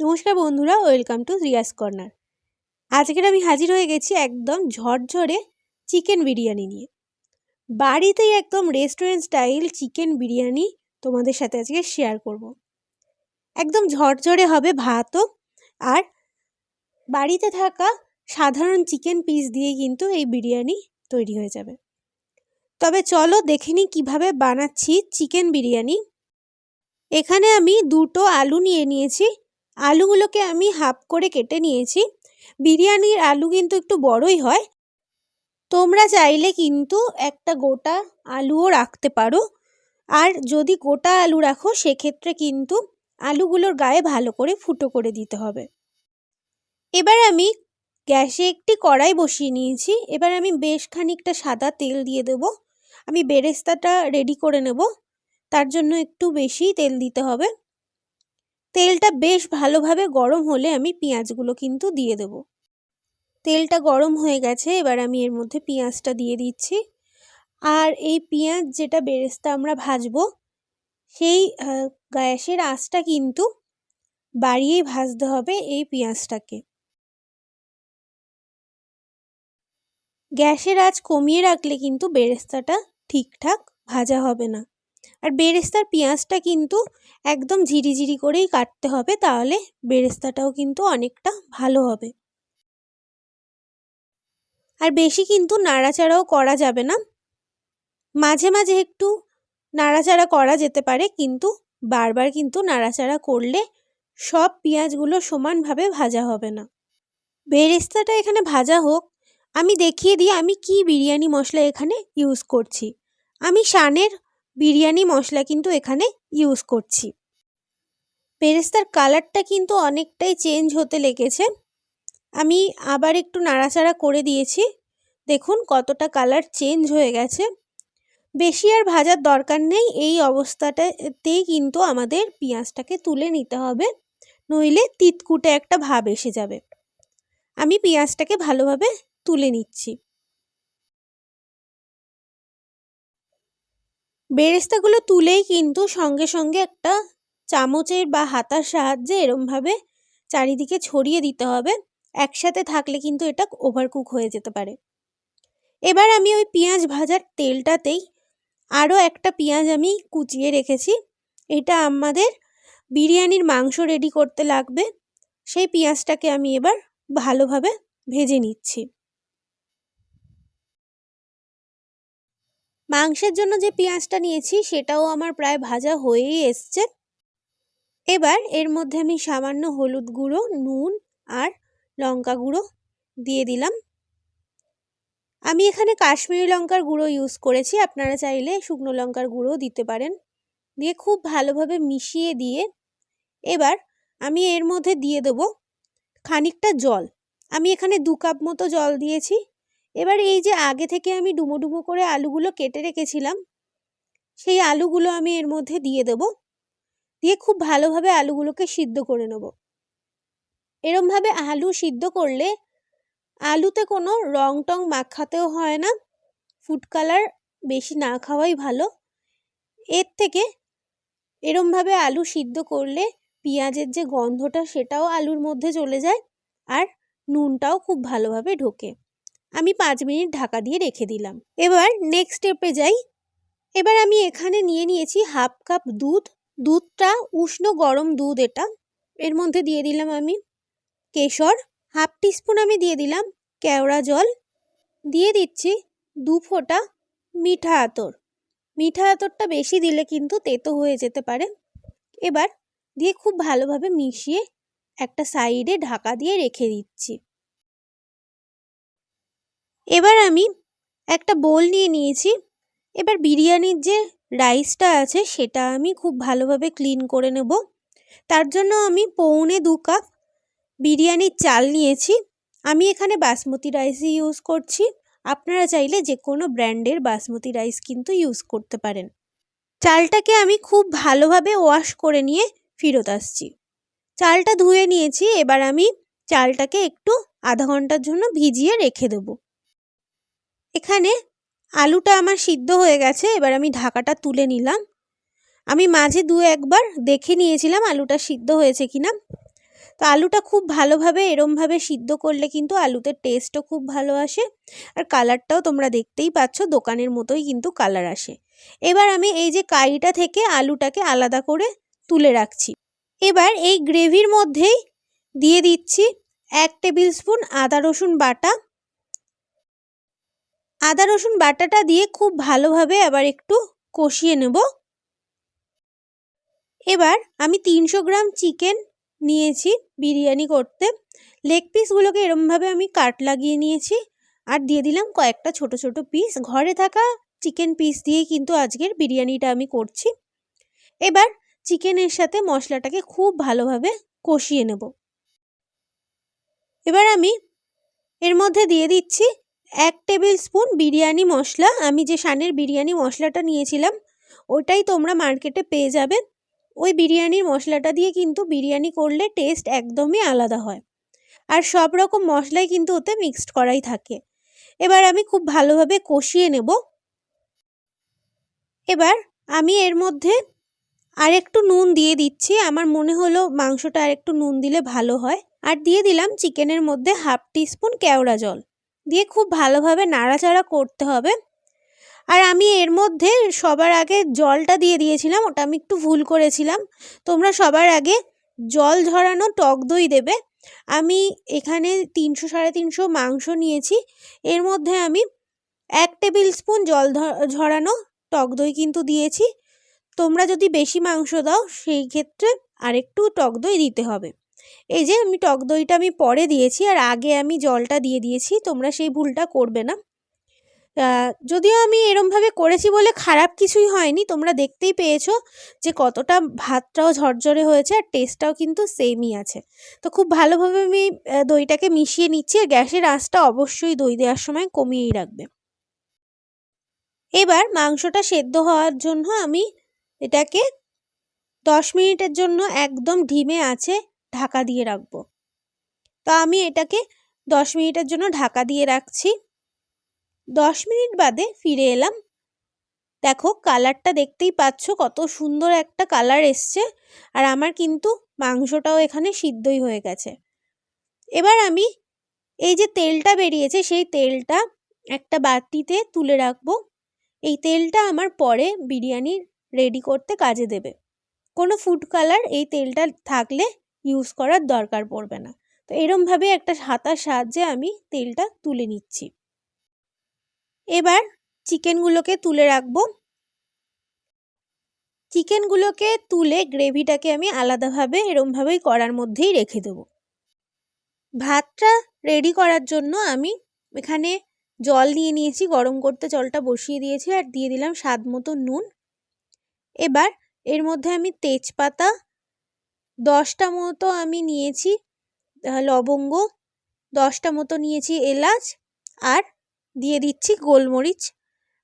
নমস্কার বন্ধুরা, welcome to Riya's corner. আজকের আমি হাজির হয়ে গেছি একদম ঝরঝরে চিকেন বিরিয়ানি নিয়ে। বাড়িতেই একদম রেস্টুরেন্ট স্টাইল চিকেন বিরিয়ানি তোমাদের সাথে আজকে শেয়ার করব। একদম ঝরঝরে হবে ভাতও, আর বাড়িতে থাকা সাধারণ চিকেন পিস দিয়ে কিন্তু এই বিরিয়ানি তৈরি হয়ে যাবে। তবে চলো দেখে নিই কীভাবে বানাচ্ছি চিকেন বিরিয়ানি। এখানে আমি দুটো আলু নিয়ে নিয়েছি আলুগুলোকে আমি হাফ করে কেটে নিয়েছি। বিরিয়ানির আলু কিন্তু একটু বড়ই হয়। তোমরা চাইলে কিন্তু একটা গোটা আলুও রাখতে পারো। আর যদি গোটা আলু রাখো, সেক্ষেত্রে কিন্তু আলুগুলোর গায়ে ভালো করে ফুটো করে দিতে হবে। এবার আমি গ্যাসে একটি কড়াই বসিয়ে নিয়েছি। এবার আমি বেশ খানিকটা সাদা তেল দিয়ে দেব। আমি বেরেস্তাটা রেডি করে নেব। তার জন্য একটু বেশি তেল দিতে হবে। তেলটা বেশ ভালোভাবে গরম হলে আমি পেঁয়াজগুলো কিন্তু দিয়ে দেব। তেলটা গরম হয়ে গেছে, এবার আমি এর মধ্যে পেঁয়াজটা দিয়ে দিচ্ছি। আর এই পেঁয়াজ যেটা বেরেস্তা আমরা ভাজবো, সেই গ্যাসের আঁচটা কিন্তু বাড়িয়েই ভাজতে হবে এই পেঁয়াজটাকে। গ্যাসের আঁচ কমিয়ে রাখলে কিন্তু বেরেস্তাটা ঠিকঠাক ভাজা হবে না। আর বেরেস্তার পেঁয়াজটা কিন্তু একদম ঝিরিঝিরি করেই কাটতে হবে, তাহলে বেরেস্তাটাও কিন্তু অনেকটা ভালো হবে। আর বেশি কিন্তু নাড়াচাড়াও করা যাবে না। মাঝে মাঝে একটু নাড়াচাড়া করা যেতে পারে, কিন্তু বারবার কিন্তু নাড়াচাড়া করলে সব পেঁয়াজগুলো সমানভাবে ভাজা হবে না। বেরেস্তাটা এখানে ভাজা হোক, আমি দেখিয়ে দিই আমি কি বিরিয়ানি মশলা এখানে ইউজ করছি। আমি শানের বিরিয়ানি মশলা কিন্তু এখানে ইউজ করছি। পেরেস্তার কালারটা কিন্তু অনেকটাই চেঞ্জ হতে লেগেছে। আমি আবার একটু নাড়াচাড়া করে দিয়েছি। দেখুন কতটা কালার চেঞ্জ হয়ে গেছে। বেশি আর ভাজার দরকার নেই, এই অবস্থাটাতেই কিন্তু আমাদের পেঁয়াজটাকে তুলে নিতে হবে। নইলে তিতকুটে একটা ভাব এসে যাবে। আমি পেঁয়াজটাকে ভালোভাবে তুলে নিচ্ছি। বেরেস্তাগুলো তুলেই কিন্তু সঙ্গে সঙ্গে একটা চামচের বা হাতার সাহায্যে এরমভাবে চারিদিকে ছড়িয়ে দিতে হবে। একসাথে থাকলে কিন্তু এটা ওভারকুক হয়ে যেতে পারে। এবার আমি ওই পেঁয়াজ ভাজার তেলটাতেই আরও একটা পেঁয়াজ আমি কুচিয়ে রেখেছি। এটা আমাদের বিরিয়ানির মাংস রেডি করতে লাগবে। সেই পেঁয়াজটাকে আমি এবার ভালোভাবে ভেজে নিচ্ছি। মাংসের জন্য যে পেঁয়াজটা নিয়েছি, সেটাও আমার প্রায় ভাজা হয়েই এসছে। এবার এর মধ্যে আমি সামান্য হলুদ গুঁড়ো, নুন আর লঙ্কা গুঁড়ো দিয়ে দিলাম। আমি এখানে কাশ্মীরি লঙ্কার গুঁড়ো ইউজ করেছি, আপনারা চাইলে শুকনো লঙ্কার গুঁড়ো দিতে পারেন। দিয়ে খুব ভালোভাবে মিশিয়ে দিয়ে এবার আমি এর মধ্যে দিয়ে দেবো খানিকটা জল। আমি এখানে দু কাপ মতো জল দিয়েছি। এবার এই যে আগে থেকে আমি ডুমো ডুমো করে আলুগুলো কেটে রেখেছিলাম, সেই আলুগুলো আমি এর মধ্যে দিয়ে দেব। দিয়ে খুব ভালোভাবে আলুগুলোকে সিদ্ধ করে নেব। এরমভাবে আলু সিদ্ধ করলে আলুতে কোনো রং টং মাখাতেও হয় না, ফুড কালার বেশি না খাওয়াই ভালো। এর থেকে এরমভাবে আলু সিদ্ধ করলে পেঁয়াজের যে গন্ধটা সেটাও আলুর মধ্যে চলে যায় আর নুনটাও খুব ভালোভাবে ঢোকে। আমি পাঁচ মিনিট ঢাকা দিয়ে রেখে দিলাম। এবার নেক্সট স্টেপে যাই। এবার আমি এখানে নিয়ে নিয়েছি হাফ কাপ দুধ। দুধটা উষ্ণ গরম দুধ এটা। এর মধ্যে দিয়ে দিলাম আমি কেশর। হাফ টিস্পুন আমি দিয়ে দিলাম কেওড়া জল। দিয়ে দিচ্ছি দু ফোঁটা মিঠা আতর। মিঠা আতরটা বেশি দিলে কিন্তু তেতো হয়ে যেতে পারে। এবার দিয়ে খুব ভালোভাবে মিশিয়ে একটা সাইডে ঢাকা দিয়ে রেখে দিচ্ছি। এবার আমি একটা বোল নিয়ে নিয়েছি। এবার বিরিয়ানির যে রাইসটা আছে সেটা আমি খুব ভালোভাবে ক্লিন করে নেব। তার জন্য আমি পৌনে দু কাপ বিরিয়ানির চাল নিয়েছি। আমি এখানে বাসমতি রাইসই ইউজ করছি। আপনারা চাইলে যে কোনো ব্র্যান্ডের বাসমতি রাইস কিন্তু ইউজ করতে পারেন। চালটাকে আমি খুব ভালোভাবে ওয়াশ করে নিয়ে ফেরত আসছি। চালটা ধুয়ে নিয়েছি। এবার আমি চালটাকে একটু আধা ঘণ্টার জন্য ভিজিয়ে রেখে দেবো। এখানে আলুটা আমার সিদ্ধ হয়ে গেছে, এবার আমি ঢাকাটা তুলে নিলাম। আমি মাঝে দু একবার দেখে নিয়েছিলাম আলুটা সিদ্ধ হয়েছে কিনা। তো আলুটা খুব ভালোভাবে, এরমভাবে সিদ্ধ করলে কিন্তু আলুতে টেস্টও খুব ভালো আসে, আর কালারটাও তোমরা দেখতেই পাচ্ছ, দোকানের মতোই কিন্তু কালার আসে। এবার আমি এই যে কাইটা থেকে আলুটাকে আলাদা করে তুলে রাখছি। এবার এই গ্রেভির মধ্যেই দিয়ে দিচ্ছি এক টেবিল স্পুন আদা রসুন বাটা আদা, রসুন বাটাটা দিয়ে খুব ভালোভাবে আবার একটু কষিয়ে নেব। এবার আমি তিনশো গ্রাম চিকেন নিয়েছি বিরিয়ানি করতে। লেগ পিসগুলোকে এরমভাবে আমি কাট লাগিয়ে নিয়েছি আর দিয়ে দিলাম কয়েকটা ছোট ছোট পিস। ঘরে থাকা চিকেন পিস দিয়ে কিন্তু আজকের বিরিয়ানিটা আমি করছি। এবার চিকেনের সাথে মশলাটাকে খুব ভালোভাবে কষিয়ে নেব। এবার আমি এর মধ্যে দিয়ে দিচ্ছি এক টেবিল স্পুন বিরিয়ানি মশলা। আমি যে সানের বিরিয়ানি মশলাটা নিয়েছিলাম, ওটাই তোমরা মার্কেটে পেয়ে যাবে। ওই বিরিয়ানির মশলাটা দিয়ে কিন্তু বিরিয়ানি করলে টেস্ট একদমই আলাদা হয়। আর সব রকম মশলাই কিন্তু ওতে মিক্সড করাই থাকে। এবার আমি খুব ভালোভাবে কষিয়ে নেব। এবার আমি এর মধ্যে আর একটু নুন দিয়ে দিচ্ছি। আমার মনে হলো মাংসটা আর একটু নুন দিলে ভালো হয়। আর দিয়ে দিলাম চিকেনের মধ্যে হাফ টিস্পুন কেওড়া জল। দিয়ে খুব ভালোভাবে নাড়াচাড়া করতে হবে। আর আমি এর মধ্যে সবার আগে জলটা দিয়ে দিয়েছিলাম, ওটা আমি একটু ভুল করেছিলাম। তোমরা সবার আগে জল ঝরানো টক দই দেবে। আমি এখানে তিনশো সাড়ে তিনশো মাংস নিয়েছি। এর মধ্যে আমি এক টেবিল স্পুন জল ঝরানো টক দই কিন্তু দিয়েছি। তোমরা যদি বেশি মাংস দাও, সেই ক্ষেত্রে আরেকটু টক দই দিতে হবে। এই যে আমি টক দইটা আমি পরে দিয়েছি আর আগে আমি জলটা দিয়ে দিয়েছি, তোমরা সেই ভুলটা করবে না। যদিও আমি এরমভাবে করেছি বলে খারাপ কিছুই হয়নি, তোমরা দেখতেই পেয়েছ যে কতটা ভাতটাও ঝরঝরে হয়েছে আর টেস্টটাও কিন্তু সেমই আছে। তো খুব ভালোভাবে আমি দইটাকে মিশিয়ে নিচ্ছি, আর গ্যাসের আঁচটা অবশ্যই দই দেওয়ার সময় কমিয়েই রাখবে। এবার মাংসটা সেদ্ধ হওয়ার জন্য আমি এটাকে দশ মিনিটের জন্য একদম ঢিমে আছে ঢাকা দিয়ে রাখব। তো আমি এটাকে দশ মিনিটের জন্য ঢাকা দিয়ে রাখছি। দশ মিনিট বাদে ফিরে এলাম। দেখো কালারটা দেখতেই পাচ্ছ কত সুন্দর একটা কালার এসছে। আর আমার কিন্তু মাংসটাও এখানে সিদ্ধই হয়ে গেছে। এবার আমি এই যে তেলটা বেরিয়েছে সেই তেলটা একটা বাটিতে তুলে রাখব। এই তেলটা আমার পরে বিরিয়ানি রেডি করতে কাজে দেবে। কোনো ফুড কালার এই তেলটা থাকলে ইউজ করার দরকার পড়বে না। তো এরমভাবে একটা হাতার সাহায্যে আমি তেলটা তুলে নিচ্ছি। এবার চিকেনগুলোকে তুলে রাখব। চিকেনগুলোকে তুলে গ্রেভিটাকে আমি আলাদাভাবে এরমভাবেই করার মধ্যেই রেখে দেবো। ভাতটা রেডি করার জন্য আমি এখানে জল নিয়ে নিয়েছি, গরম করতে জলটা বসিয়ে দিয়েছি আর দিয়ে দিলাম স্বাদ মতো নুন। এবার এর মধ্যে আমি তেজপাতা দশটা মতো আমি নিয়েছি লবঙ্গ, দশটা মতো নিয়েছি এলাচ আর দিয়ে দিচ্ছি গোলমরিচ।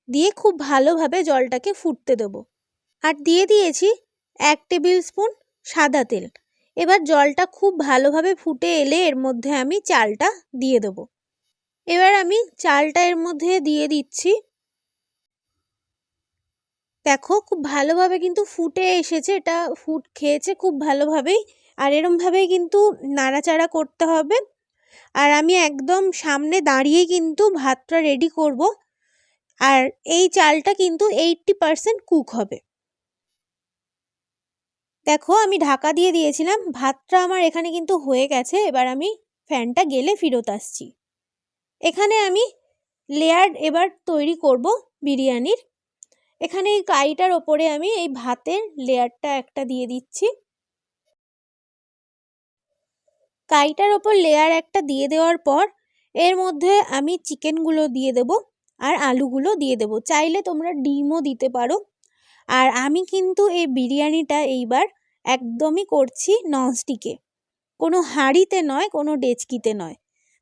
দিয়ে খুব ভালোভাবে জলটাকে ফুটতে দেবো। আর দিয়ে দিয়েছি এক টেবিল স্পুন সাদা তেল। এবার জলটা খুব ভালোভাবে ফুটে এলে এর মধ্যে আমি চালটা দিয়ে দেবো। এবার আমি চালটা এর মধ্যে দিয়ে দিচ্ছি দেখো খুব ভালোভাবে কিন্তু ফুটে এসেছে। এটা ফুট খেয়েছে খুব ভালোভাবেই। আর এরমভাবেই কিন্তু নাড়াচাড়া করতে হবে। আর আমি একদম সামনে দাঁড়িয়েই কিন্তু ভাতটা রেডি করব। আর এই চালটা কিন্তু এইটটি পারসেন্ট কুক হবে। দেখো আমি ঢাকা দিয়ে দিয়েছিলাম। ভাতটা আমার এখানে কিন্তু হয়ে গেছে। এবার আমি ফ্যানটা গেলে ফেরত আসছি। এখানে আমি লেয়ার এবার তৈরি করব বিরিয়ানির। এখানে এই কাইটার ওপরে আমি এই ভাতের লেয়ারটা একটা দিয়ে দিচ্ছি। কাইটার ওপর লেয়ার একটা দিয়ে দেওয়ার পর এর মধ্যে আমি চিকেনগুলো দিয়ে দেব আর আলুগুলো দিয়ে দেব। চাইলে তোমরা ডিমও দিতে পারো। আর আমি কিন্তু এই বিরিয়ানিটা এইবার একদমই করছি ননস্টিকে। কোনো হাঁড়িতে নয়, কোনো ডেচকিতে নয়।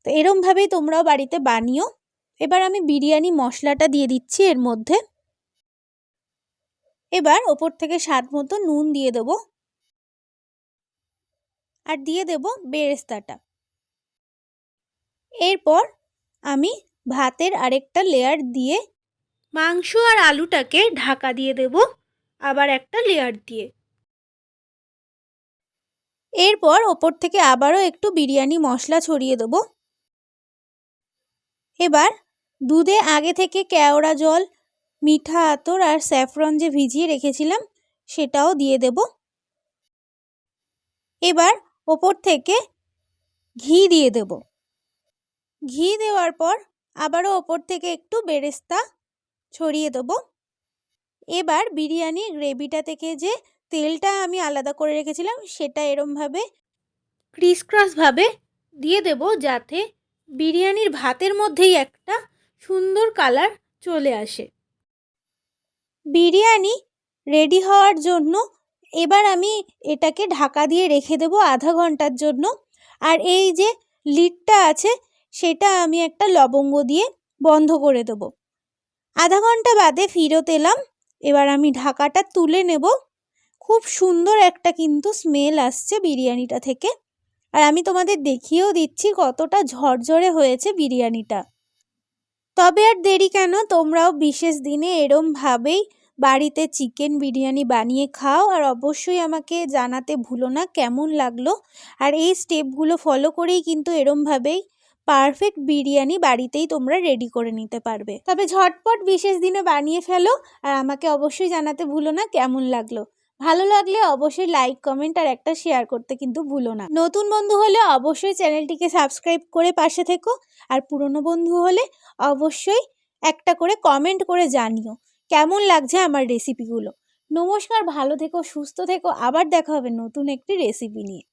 তো এরমভাবেই তোমরাও বাড়িতে বানিও। এবার আমি বিরিয়ানি মশলাটা দিয়ে দিচ্ছি এর মধ্যে। এবার ওপর থেকে স্বাদ মতো নুন দিয়ে দেবো। আর দিয়ে দেব বেরেস্তাটা। এরপর আমি ভাতের আরেকটা লেয়ার দিয়ে মাংস আর আলুটাকে ঢাকা দিয়ে দেব, আবার একটা লেয়ার দিয়ে। এরপর ওপর থেকে আবারও একটু বিরিয়ানি মশলা ছড়িয়ে দেবো। এবার দুধে আগে থেকে কেওড়া জল মিঠা আতর আর স্যাফরন যে ভিজিয়ে রেখেছিলাম, সেটাও দিয়ে দেব। এবার ওপর থেকে ঘি দিয়ে দেব। ঘি দেওয়ার পর আবারও ওপর থেকে একটু বেরেস্তা ছড়িয়ে দেব। এবার বিরিয়ানির গ্রেভিটা থেকে যে তেলটা আমি আলাদা করে রেখেছিলাম, সেটা এরমভাবে ক্রিসক্রাসভাবে দিয়ে দেব যাতে বিরিয়ানির ভাতের মধ্যেই একটা সুন্দর কালার চলে আসে। বিরিয়ানি রেডি হওয়ার জন্য এবার আমি এটাকে ঢাকা দিয়ে রেখে দেবো আধা ঘণ্টার জন্য। আর এই যে লিডটা আছে, সেটা আমি একটা লবঙ্গ দিয়ে বন্ধ করে দেবো। আধা ঘণ্টা বাদে ফিরত এলাম, এবার আমি ঢাকাটা তুলে নেব। খুব সুন্দর একটা কিন্তু স্মেল আসছে বিরিয়ানিটা থেকে। আর আমি তোমাদের দেখিয়েও দিচ্ছি কতটা ঝরঝরে হয়েছে বিরিয়ানিটা। তবে আর দেরি কেন? তোমরাও বিশেষ দিনে এরমভাবেই বাড়িতে চিকেন বিরিয়ানি বানিয়ে খাও আর অবশ্যই আমাকে জানাতে ভুলো না কেমন লাগল। আর এই স্টেপগুলো ফলো করেই কিন্তু এরমভাবেই পারফেক্ট বিরিয়ানি বাড়িতেই তোমরা রেডি করে নিতে পারবে। তবে ঝটপট বিশেষ দিনে বানিয়ে ফেলো আর আমাকে অবশ্যই জানাতে ভুলো না কেমন লাগল। ভালো লাগলে অবশ্যই লাইক কমেন্ট আর একটা শেয়ার করতে কিন্তু ভুলো না। নতুন বন্ধু হলে অবশ্যই চ্যানেলটিকে সাবস্ক্রাইব করে পাশে থেকো আর পুরনো বন্ধু হলে অবশ্যই একটা করে কমেন্ট করে জানিও কেমন লাগছে আমার রেসিপিগুলো নমস্কার, ভালো থেকো, সুস্থ থেকো, আবার দেখা হবে নতুন একটি রেসিপি নিয়ে।